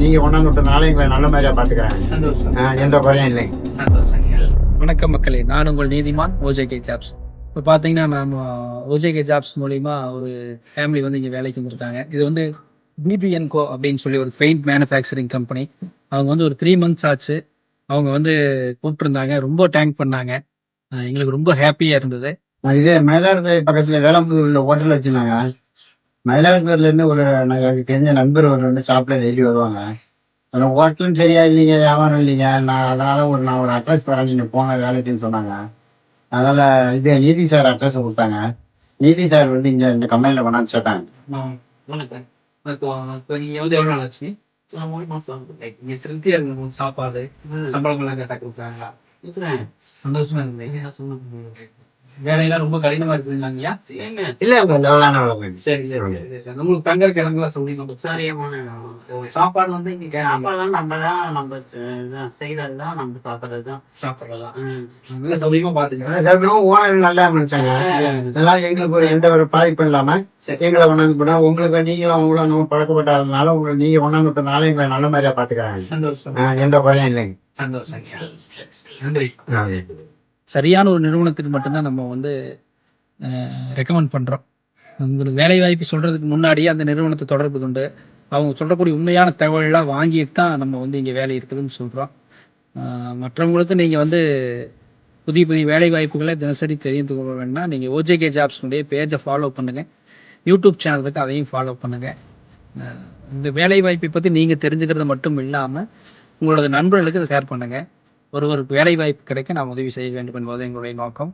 நீங்க கொண்டாந்து விட்டனால எங்களை நல்ல மாதிரியா பாத்துக்கிறாங்க சந்தோஷம். எந்த குறையும் இல்லை. சந்தோஷம் வணக்கம் மக்களே நான் உங்கள் நீதிமான் ஓஜேகே ஜாப்ஸ். இப்போ பார்த்தீங்கன்னா நம்ம ஓஜேகே ஜாப்ஸ் மூலிமா ஒரு ஃபேமிலி வந்து இங்கே வேலைக்கு வந்திருக்காங்க. இது வந்து பிபிஎன் கோ அப்படின்னு சொல்லி ஒரு பெயிண்ட் மேனுஃபேக்சரிங் கம்பெனி அவங்க வந்து ஒரு த்ரீ மந்த்ஸ் ஆச்சு. அவங்க வந்து கூப்பிட்டுருந்தாங்க ரொம்ப டேங்க் பண்ணாங்க. எங்களுக்கு ரொம்ப ஹாப்பியாக இருந்தது. இதே மயிலாடுதுறை பக்கத்துல வேளம்பூர்ல ஹோட்டல் வச்சிருந்தாங்க. மயிலாடுதுறையில இருந்து ஒரு எனக்கு தெரிஞ்ச நண்பர் ஒரு ரெண்டு ஷாப்ல டெய்லி வருவாங்க. அந்த ஹோட்டலும் சரியா இல்லைங்க வியாபாரம் இல்லைங்க. நான் அதனால ஒரு நான் ஒரு அட்ரஸ் தரேன். நீங்க போன வேலைக்குன்னு சொன்னாங்க. அதனால இது நீதி சார் அட்ரஸ் கொடுத்தாங்க. நீதி சார் வந்து இங்க இந்த கம்பெனில கொண்டாந்து நீங்கள் வந்து இருந்த சாப்பாடு? இருக்கிறேன் சந்தோஷமா இருந்தீங்க. வேலையெல்லாம் ரொம்ப கடினமா இருக்குதுங்கய்யா இல்ல இல்ல சரி உங்களுக்கு தங்கற கிழங்குலாம் சொல்லி நம்ம சரியான சாப்பாடு வந்து இங்க சாப்பாடுலாம் நம்ம தான் நம்ம செய்யறது தான் நம்ம சாப்பிட்றது தான். சாப்பிடலாம். நல்ல சௌகரியமா பாத்துக்கலாம். ஓனர் நல்லா இருந்துச்சாங்க? அதனால எங்களுக்கு ஒரு எந்த ஒரு பாதிப்பும் இல்லாம சரி. எங்களை கொண்டாந்து போனா உங்களுக்கு நீங்களும் அவங்களும் நம்ம பழக்கப்படாதனால உங்களுக்கு நீங்க கொண்டாந்து விட்டனால எங்களை நல்ல மாதிரியா பாத்துக்கிறாங்க. சந்தோஷம். எந்த குறையும் இல்லைங்க. சந்தோஷம். நன்றி. சரியான ஒரு நிறுவனத்துக்கு மட்டும்தான் நம்ம வந்து ரெக்கமெண்ட் பண்ணுறோம் உங்களுக்கு வேலைவாய்ப்பு சொல்கிறதுக்கு முன்னாடியே அந்த நிறுவனத்தை தொடர்பு கொண்டு அவங்க சொல்லக்கூடிய உண்மையான தகவலெலாம் வாங்கிட்டு தான் நம்ம வந்து இங்கே வேலை இருக்குதுன்னு சொல்கிறோம் மற்றவங்களுக்கு நீங்கள் வந்து புதிய புதிய வேலை வாய்ப்புகளை தினசரி தெரிந்து கொள்ள வேண்டாம் நீங்கள் ஓஜேகே ஜாப்ஸ்னுடைய பேஜை ஃபாலோ பண்ணுங்கள் யூடியூப் சேனல் இருக்குது அதையும் ஃபாலோ பண்ணுங்கள் இந்த வேலை வாய்ப்பை பற்றி நீங்கள் தெரிஞ்சுக்கிறது மட்டும் இல்லாமல் உங்களோட நண்பர்களுக்கு இதை ஷேர் பண்ணுங்கள் ஒருவருக்கு வேலை வாய்ப்பு கிடைக்க நாம் உதவி செய்ய வேண்டும் என்பது எங்களுடைய நோக்கம்.